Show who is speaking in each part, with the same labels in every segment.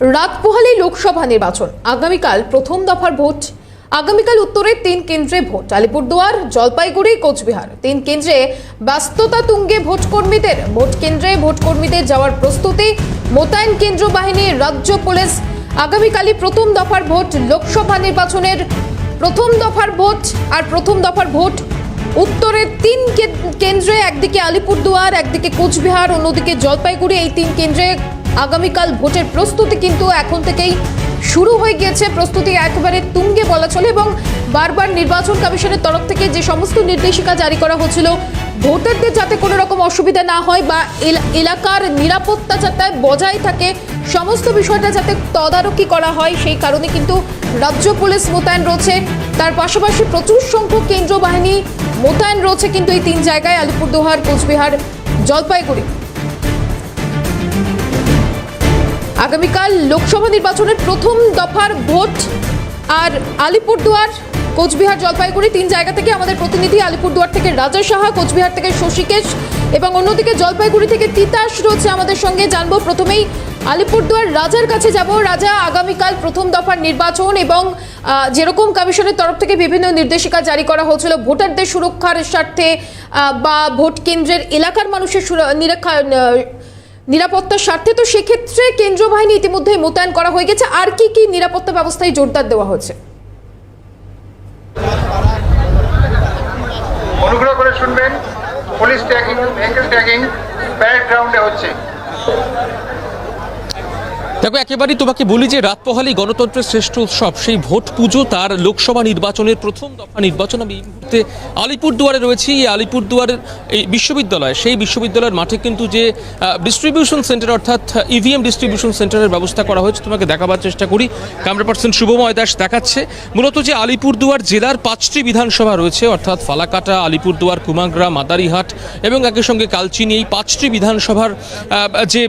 Speaker 1: রাত পোহালেই লোকসভা নির্বাচন। আগামীকাল প্রথম দফার ভোট। আগামীকাল উত্তরে তিন কেন্দ্রে ভোট। আলিপুরদুয়ার, জলপাইগুড়ি, কোচবিহার। তিন কেন্দ্রে ব্যস্ততা তুঙ্গে ভোট কর্মীদের ভোট কেন্দ্রে ভোট কর্মীদের যাওয়ার প্রস্তুতি। মোতায়েন কেন্দ্র বাহিনী, রাজ্য পুলিশ। আগামীকালই প্রথম দফার ভোট। লোকসভা নির্বাচনের প্রথম দফার ভোট আর প্রথম দফার ভোট। উত্তরের তিন কেন্দ্রে একদিকে আলিপুরদুয়ার, একদিকে কোচবিহার, অন্যদিকে জলপাইগুড়ি। এই তিন কেন্দ্রে আগামীকাল ভোটের প্রস্তুতি কিন্তু এখন থেকেই শুরু হয়ে গিয়েছে। প্রস্তুতি একেবারে তুঙ্গে বলা চলে এবং বারবার নির্বাচন কমিশনের তরফ থেকে যে সমস্ত নির্দেশিকা জারি করা হচ্ছিল, ভোটারদের যাতে কোনো রকম অসুবিধা না হয় বা এলা- এলাকার নিরাপত্তা যাতে বজায় থাকে, সমস্ত বিষয়টা যাতে তদারকি করা হয়, সেই কারণে কিন্তু রাজ্য পুলিশ মোতায়েন রয়েছে। তার পাশাপাশি প্রচুর সংখ্যক কেন্দ্র বাহিনী মোতায়েন রয়েছে কিন্তু এই তিন জায়গায়, আলিপুরদুয়ার, কোচবিহার, জলপাইগুড়ি। আগামীকাল লোকসভা নির্বাচনের প্রথম দফার ভোট আর আলিপুরদুয়ার কোচবিহার জলপাইগুড়ি তিন জায়গা থেকে আমাদের প্রতিনিধি আলিপুরদুয়ার থেকে রাজা সাহা কোচবিহার থেকে শশীকেশ এবং অন্যদিকে জলপাইগুড়ি থেকে তিতাস রয়েছে আমাদের সঙ্গে। জানব প্রথমেই আলিপুরদুয়ার রাজার কাছে যাব। রাজা আগামীকাল প্রথম দফার নির্বাচন এবং যেরকম কমিশনের তরফ থেকে বিভিন্ন নির্দেশিকা জারি করা হয়েছিল ভোটারদের সুরক্ষার স্বার্থে বা ভোট কেন্দ্রের এলাকার মানুষের সুর- নিরক্ষা আহ, নিরাপত্তার স্বার্থে তো সেক্ষেত্রে কেন্দ্রীয় বাহিনী ইতিমধ্যে মোতায়েন করা হয়ে গেছে। আর কি কি নিরাপত্তা ব্যবস্থায় জোরদার দেওয়া হচ্ছে
Speaker 2: দেখো একেবারেই। তোমাকে বলি যে রাত পোহালি গণতন্ত্রের শ্রেষ্ঠ উৎসব, সেই ভোট পুজো তার লোকসভা নির্বাচনের প্রথম দফা নির্বাচন। আমি এই মুহূর্তে আলিপুরদুয়ারে রয়েছি, এই আলিপুরদুয়ারের এই বিশ্ববিদ্যালয়, সেই বিশ্ববিদ্যালয়ের মাঠে কিন্তু যে ডিস্ট্রিবিউশন সেন্টার অর্থাৎ ইভিএম ডিস্ট্রিবিউশন সেন্টারের ব্যবস্থা করা হয়েছে, তোমাকে দেখাবার চেষ্টা করি। ক্যামেরা পার্সন শুভময় দাস দেখাচ্ছে। মূলত যে আলিপুরদুয়ার জেলার পাঁচটি বিধানসভা রয়েছে, অর্থাৎ ফালাকাটা, আলিপুরদুয়ার কুমাগ্রা মাদারিহাট এবং একই সঙ্গে কালচিনি, এই পাঁচটি বিধানসভার যে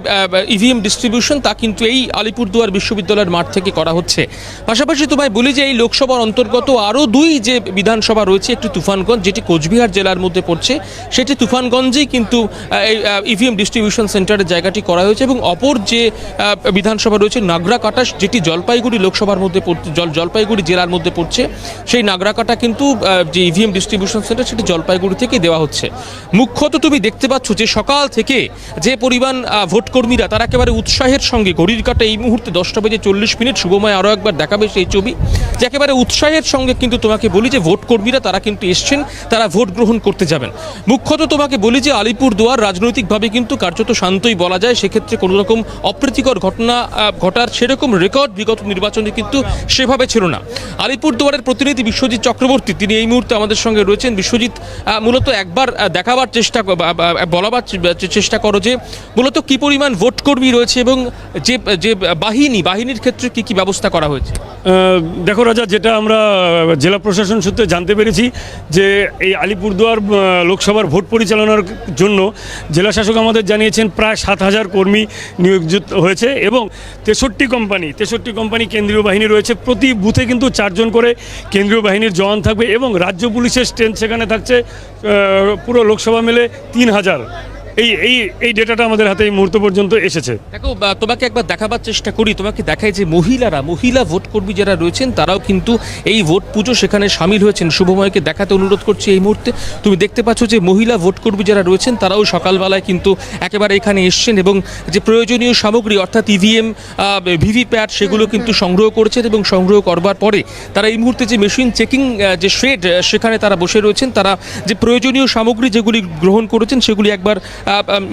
Speaker 2: ইভিএম ডিস্ট্রিবিউশন তা কিন্তু এই আলিপুরদুয়ার বিশ্ববিদ্যালয়ের মাঠ থেকে করা হচ্ছে। পাশাপাশি তোমায় বলি যে এই লোকসভার অন্তর্গত আরও দুই যে বিধানসভা রয়েছে, একটি তুফানগঞ্জ, যেটি কোচবিহার জেলার মধ্যে পড়ছে, সেটি তুফানগঞ্জেই কিন্তু এই ইভিএম ডিস্ট্রিবিউশন সেন্টারের জায়গাটি করা হয়েছে এবং অপর যে বিধানসভা রয়েছে নাগরাকাটা যেটি জলপাইগুড়ি লোকসভার মধ্যে জল, জলপাইগুড়ি জেলার মধ্যে পড়ছে, সেই নাগরাকাটা কিন্তু যে ইভিএম ডিস্ট্রিবিউশন সেন্টার সেটি জলপাইগুড়ি থেকে দেওয়া হচ্ছে। মুখ্যত তুমি দেখতে পাচ্ছ যে সকাল থেকে যে পরিমাণ ভোটকর্মীরা, তারা একেবারে উৎসাহের সঙ্গে, ঘড়ির কাটা এই মুহূর্তে দশটা বেজে চল্লিশ মিনিট। শুভময় আরও একবার দেখাবে সেই ছবি। যে একেবারে উৎসাহের সঙ্গে কিন্তু তোমাকে বলি যে, ভোট কর্মীরা তারা কিন্তু এসছেন, তারা ভোট গ্রহণ করতে যাবেন। মুখ্যত তোমাকে বলি যে, আলিপুরদুয়ার রাজনৈতিকভাবে কিন্তু কার্যত শান্তই বলা যায়। সেক্ষেত্রে কোনো রকম অপ্রীতিকর ঘটনা ঘটার সেরকম রেকর্ড বিগত নির্বাচনে কিন্তু সেভাবে ছিল না। আলিপুরদুয়ারের প্রতিনিধি বিশ্বজিৎ চক্রবর্তী, তিনি এই মুহূর্তে আমাদের সঙ্গে রয়েছেন। বিশ্বজিৎ মূলত একবার দেখাবার চেষ্টা বলাবার চেষ্টা করো যে, মূলত কি পরিমাণ ভোট কর্মী রয়েছে এবং যে যে বাহিনী, বাহিনীর ক্ষেত্রে কি কি ব্যবস্থা করা হয়েছে?
Speaker 3: দেখো রাজা, যেটা আমরা জেলা প্রশাসন সূত্রে জানতে পেরেছি যে এই আলিপুরদুয়ার লোকসভার ভোট পরিচালনার জন্য জেলা শাসক আমাদের জানিয়েছেন প্রায় সাত হাজার কর্মী নিয়োজিত হয়েছে এবং তেষট্টি কোম্পানি তেষট্টি কোম্পানি কেন্দ্রীয় বাহিনী রয়েছে। প্রতি বুথে কিন্তু চারজন করে কেন্দ্রীয় বাহিনীর জওয়ান থাকবে এবং রাজ্য পুলিশের স্ট্রেন্থ সেখানে থাকছে পুরো লোকসভা মিলে তিন হাজার। এই এই এই ডেটাটা আমাদের হাতে এই মুহূর্ত পর্যন্ত এসেছে।
Speaker 2: দেখো তোমাকে একবার দেখাবার চেষ্টা করি, তোমাকে দেখায় যে মহিলারা, মহিলা ভোট কর্মী যারা রয়েছেন, তারাও কিন্তু এই ভোট পুজো সেখানে সামিল হয়েছেন। শুভময়কে দেখাতে অনুরোধ করছি এই মুহূর্তে। তুমি দেখতে পাচ্ছ যে মহিলা ভোট কর্মী যারা রয়েছেন, তারাও সকালবেলায় কিন্তু একেবারে এখানে এসছেন এবং যে প্রয়োজনীয় সামগ্রী, অর্থাৎ ইভিএম ভিভিপ্যাট সেগুলো কিন্তু সংগ্রহ করেছেন এবং সংগ্রহ করবার পরে তারা এই মুহূর্তে যে মেশিন চেকিং যে শেড সেখানে তারা বসে রয়েছেন, তারা যে প্রয়োজনীয় সামগ্রী যেগুলি গ্রহণ করেছেন, সেগুলি একবার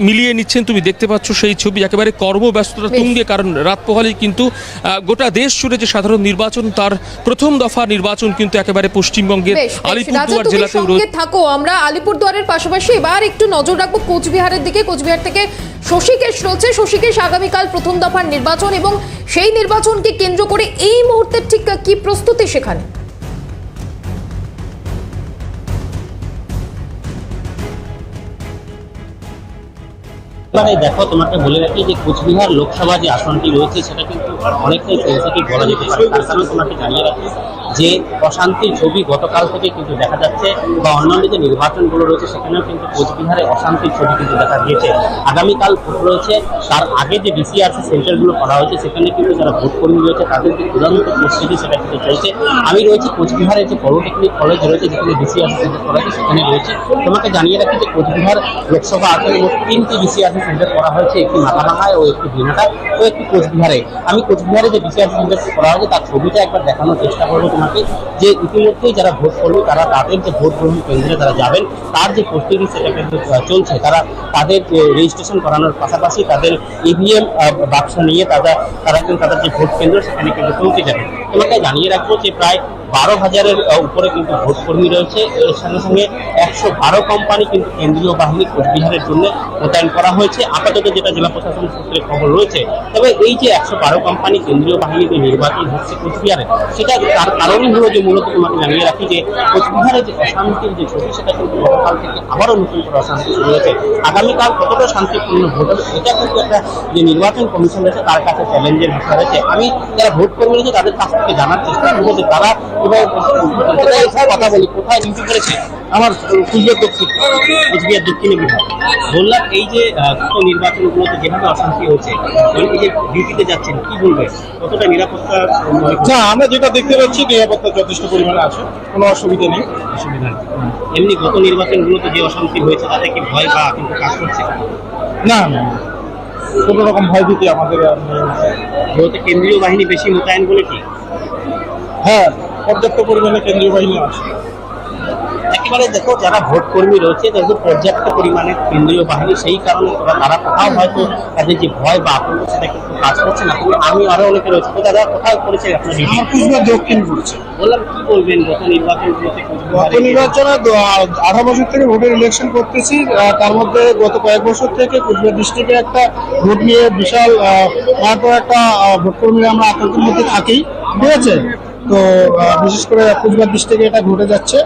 Speaker 2: মিলিয়ে নিচ্ছেন তুমি দেখতে পাচ্ছ সেই ছবি একেবারে কর্মব্যস্ততা। তুঙ্গে কারণ রাত পোহালেই কিন্তু গোটা দেশ জুড়ে যে সাধারণ নির্বাচন তার প্রথম দফা নির্বাচন কিন্তু একেবারে পশ্চিমবঙ্গের। আলিপুরদুয়ার
Speaker 1: তুমি
Speaker 2: জেলাতেও
Speaker 1: থাকো আমরা আলিপুরদুয়ারের পাশাপাশি এবার একটু নজর রাখব কোচবিহারের দিকে কোচবিহার থেকে শশীকেশ রয়েছে শশীকেশ আগামীকাল প্রথম দফার নির্বাচন এবং সেই নির্বাচনকে কেন্দ্র করে এই মুহূর্তে ঠিক কি প্রস্তুতি সেখানে
Speaker 4: এবারে দেখো, তোমাকে বলে রাখি যে কোচবিহার লোকসভা যে আসনটি রয়েছে, সেটা কিন্তু অনেকটাই সেন্সিটিভ বলা যেতে পারে? তার কারণ তোমাকে জানিয়ে রাখি যে অশান্তির ছবি গতকাল থেকে কিন্তু দেখা যাচ্ছে বা অন্যান্য যে নির্বাচনগুলো রয়েছে, সেখানেও কিন্তু কোচবিহারে অশান্তির ছবি কিন্তু দেখা গিয়েছে আগামীকাল ভোট রয়েছে, তার আগে যে ডিসিআরসি সেন্টারগুলো করা হয়েছে, সেখানে কিন্তু যারা ভোট কর্মী রয়েছে, তাদের যে চূড়ান্ত প্রস্তুতি সেটা কিন্তু চলছে। আমি রয়েছে কোচবিহারের যে পলিটেকনিক কলেজ রয়েছে, যেখানে বিসিআরসি সেন্টার করা হয়েছে, সেখানে রয়েছে। তোমাকে জানিয়ে রাখি যে কোচবিহার লোকসভা আসনে মোট তিনটি বিসিআরসি সেন্টার করা হয়েছে, একটি মাথাভাঙায় ও একটি দিনাটায় ও একটি কোচবিহারে। আমি কোচবিহারে যে বিসিআরসি সেন্টার করা হয়েছে, তার ছবিটা একবার দেখানোর চেষ্টা করব তোমাকে যে ইতিমধ্যেই যারা ভোট করবে, তারা তাদের যে ভোট গ্রহণ কেন্দ্রে তারা যাবেন, তার যে প্রস্তুতি সেটা কিন্তু চলছে। তারা তাদের রেজিস্ট্রেশন করানোর পাশাপাশি তাদের ইভিএম বাক্স নিয়ে তারা তারা কিন্তু তাদের যে ভোট কেন্দ্র, সেখানে কিন্তু পৌঁছে যাবে। তোমাকে জানিয়ে রাখব যে প্রায় বারো হাজারের উপরে কিন্তু ভোট কর্মী রয়েছে। এর সঙ্গে সঙ্গে একশো বারো কোম্পানি কিন্তু কেন্দ্রীয় বাহিনী কোচবিহারের জন্য মোতায়েন করা হয়েছে। আপাতত যেটা জেলা প্রশাসন সূত্রে খবর রয়েছে, তবে এই যে একশো বারো কোম্পানি কেন্দ্রীয় বাহিনীতে নির্বাচন হচ্ছে কোচবিহারে, সেটা তার কারণই হলো যে মূলত তোমাকে জানিয়ে রাখি যে কোচবিহারে যে অশান্তির যে ছবি সেটা কিন্তু গতকাল থেকে আবারও নতুন করে অশান্তি শুরু হয়েছে। আগামীকাল কতটা শান্তিপূর্ণ ভোট হবে, এটা কিন্তু একটা যে নির্বাচন কমিশন রয়েছে, তার কাছে চ্যালেঞ্জের বিষয় রয়েছে। আমি যারা ভোট কর্মী রয়েছে, তাদের কাছ থেকে জানার চেষ্টা করব যে তারা কোথায় কথা বলি কোথায় ডিউটি করেছে? আমার কুচবিহার দক্ষিণ কুচবিহার দক্ষিণে বিভাগ বললাম এই যে গত নির্বাচনগুলোতে যেভাবে অশান্তি হচ্ছে মানে এই যে ডিউটিতে যাচ্ছেন কি বলবেন? কতটা নিরাপত্তা
Speaker 5: না আমরা যেটা দেখতে পাচ্ছি নিরাপত্তা যথেষ্ট পরিমাণে আছে কোনো অসুবিধা নেই।
Speaker 4: অসুবিধা নেই। এমনি গত নির্বাচনগুলোতে যে অশান্তি হয়েছে তাতে কি ভয় বা কিন্তু কাজ করছে?
Speaker 5: না না না। কোনো রকম ভয় ভীতি আমাদের
Speaker 4: যেহেতু কেন্দ্রীয় বাহিনী বেশি মোতায়েন বলে কি?
Speaker 5: হ্যাঁ পর্যাপ্ত পরিমাণে কেন্দ্রীয় বাহিনী আছে
Speaker 4: একেবারে দেখো যারা ভোট কর্মী রয়েছে তাদের পর্যাপ্ত পরিমাণে কেন্দ্রীয় বাহিনী সেই কারণে তারা তারা কোথাও হয়তো তাদের যে ভয় বা আতঙ্ক সেটা কিন্তু কাজ করছে না। তুমি আমি আরও অনেকে রয়েছে। তো দাদা কোথায় করেছে আপনার
Speaker 5: কুচবিহার দক্ষিণ করছে।
Speaker 4: বললাম কি বলবেন? গত নির্বাচনগুলোতে
Speaker 5: গত নির্বাচনে আঠারো বছর থেকে ভোটের ইলেকশন করতেছি। তার মধ্যে গত কয়েক বছর থেকে কুচবিহার ডিস্ট্রিক্টে একটা ভোট নিয়ে বিশাল মারাত্মক একটা ভোট কর্মী আমরা আতঙ্কের মধ্যে থাকি। ঠিক আছে? তো বিশেষ করে কুচবিহার ডিস্ট্রিক্টে এটা ঘটে যাচ্ছে।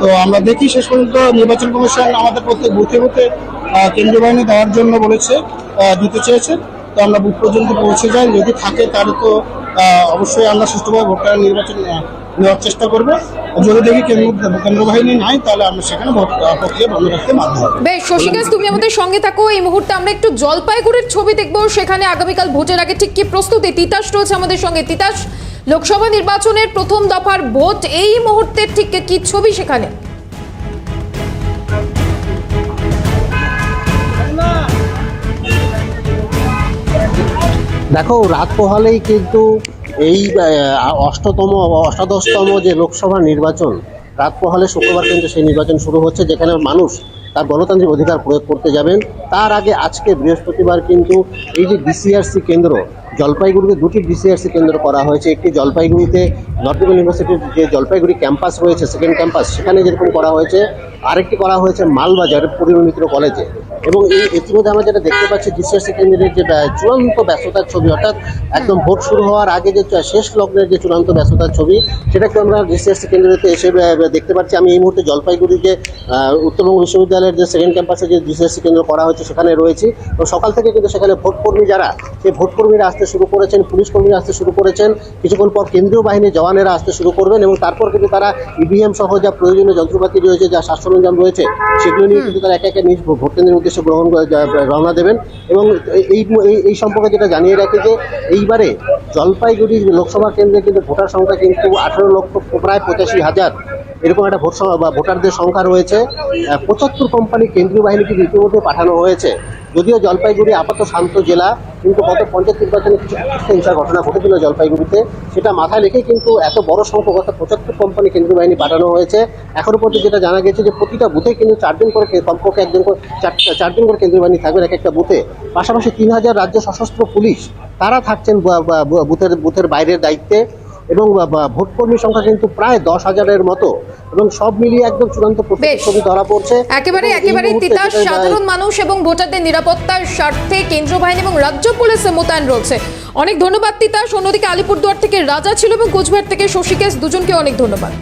Speaker 5: তো আমরা দেখি শেষ পর্যন্ত নির্বাচন কমিশন আমাদের প্রত্যেক বুথে বুথে কেন্দ্রীয় বাহিনী দেওয়ার জন্য বলেছে দিতে চেয়েছে। তো আমরা বুথ পর্যন্ত পৌঁছে যাই। যদি থাকে তাহলে তো অবশ্যই আমরা সুষ্ঠুভাবে ভোটার নির্বাচন নেওয়ার চেষ্টা করব। যদি দেখি কেন্দ্র বাহিনী নাই, তাহলে আমরা সেখানে ভোট প্রক্রিয়া বন্ধ রাখতে বাধ্য
Speaker 1: বেশ শশীকাজ তুমি আমাদের সঙ্গে থাকো। এই মুহূর্তে আমরা একটু জলপাইগুড়ির ছবি দেখব। সেখানে আগামীকাল ভোটের আগে ঠিক কি প্রস্তুতি? তিতাস রয়েছে আমাদের সঙ্গে। তিতাস লোকসভা নির্বাচনের প্রথম দফার ভোট এই মুহূর্তে ঠিক কি ছবি সেখানে?
Speaker 6: দেখো, রাত পোহালেই কিন্তু এই অষ্টতম, অষ্টাদশতম যে লোকসভা নির্বাচন, রাত পোহালে শুক্রবার কিন্তু সেই নির্বাচন শুরু হচ্ছে, যেখানে মানুষ তার গণতান্ত্রিক অধিকার প্রয়োগ করতে যাবেন। তার আগে আজকে বৃহস্পতিবার কিন্তু এই যে বিসিআরসি কেন্দ্র জলপাইগুড়িতে দুটি বিসিআরসি কেন্দ্র করা হয়েছে। একটি জলপাইগুড়িতে নর্থ বেঙ্গল ইউনিভার্সিটির যে জলপাইগুড়ি ক্যাম্পাস রয়েছে, সেকেন্ড ক্যাম্পাস, সেখানে যেরকম করা হয়েছে, আরেকটি করা হয়েছে মালবাজার পরিমল মিত্র কলেজে। এবং এই ইতিমধ্যে আমরা যেটা দেখতে পাচ্ছি বিসিআরসি কেন্দ্রের যে চূড়ান্ত ব্যস্ততার ছবি, অর্থাৎ একদম ভোট শুরু হওয়ার আগে যে শেষ লগ্নের যে চূড়ান্ত ব্যস্ততার ছবি সেটাকে আমরা বিসিএসসি কেন্দ্রেতে এসে দেখতে পাচ্ছি। আমি এই মুহূর্তে জলপাইগুড়ি যে উত্তরবঙ্গ বিশ্ববিদ্যালয়ের যে সেকেন্ড ক্যাম্পাসে যে বিসিএসসি কেন্দ্র করা হয়েছে, সেখানে রয়েছি। এবং সকাল থেকে কিন্তু সেখানে ভোটকর্মী যারা, সেই ভোটকর্মীরা আসতে শুরু করেছেন, পুলিশ কর্মীরা আসতে শুরু করেছেন, কিছুক্ষণ পর কেন্দ্রীয় বাহিনীর জওয়ানেরা আসতে শুরু করবেন এবং তারপর কিন্তু তারা ইভিএম সহ যা প্রয়োজনীয় যন্ত্রপাতি রয়েছে, যা শ্বাস সরঞ্জাম রয়েছে, সেগুলো নিয়ে কিন্তু তারা একে একে নিজ ভোট কেন্দ্রের উদ্দেশ্যে গ্রহণ রওনা দেবেন। এবং এই- এই সম্পর্কে যেটা জানিয়ে রাখি যে, এইবারে জলপাইগুড়ি লোকসভা কেন্দ্রে কিন্তু ভোটার সংখ্যা কিন্তু আঠারো লক্ষ প্রায় পঁচাশি হাজার। এরকম একটা ভোট বা ভোটারদের সংখ্যা রয়েছে। পঁচাত্তর কোম্পানি কেন্দ্রীয় বাহিনীকে ইতিমধ্যে পাঠানো হয়েছে। যদিও জলপাইগুড়ি আপাতত শান্ত জেলা, কিন্তু গত পঞ্চায়েত নির্বাচনে কিছু হিংসার ঘটনা ঘটেছিল জলপাইগুড়িতে। সেটা মাথায় রেখে কিন্তু এত বড় সংখ্যক, অর্থাৎ পঁচাত্তর কোম্পানি কেন্দ্রীয় বাহিনী পাঠানো হয়েছে। এখনও পর্যন্ত যেটা জানা গেছে যে, প্রতিটা বুথে কিন্তু চারজন করে কমপক্ষে একজন করে চার- চারজন করে কেন্দ্রীয় বাহিনী থাকবেন এক একটা বুথে। পাশাপাশি তিন হাজার রাজ্য সশস্ত্র পুলিশ, তারা থাকছেন বুথের বুথের বাইরের দায়িত্বে। এবং বা- বা ভোট কর্মীর সংখ্যা কিন্তু প্রায় দশ হাজারের মতো এবং সব মিলিয়ে একদম চূড়ান্ত
Speaker 1: প্রতিশ্রুতি।
Speaker 6: ছবি ধরা পড়ছে।
Speaker 1: একেবারে একেবারে তিতাস সাধারণ মানুষ এবং ভোটারদের নিরাপত্তার স্বার্থে কেন্দ্র বাহিনী এবং রাজ্য পুলিশে মোতায়েন রয়েছে। অনেক ধন্যবাদ তিতাস। অন্যদিকে আলিপুরদুয়ার থেকে রাজা ছিল এবং কোচবিহার থেকে শশীকেশ। দুজনকে অনেক ধন্যবাদ।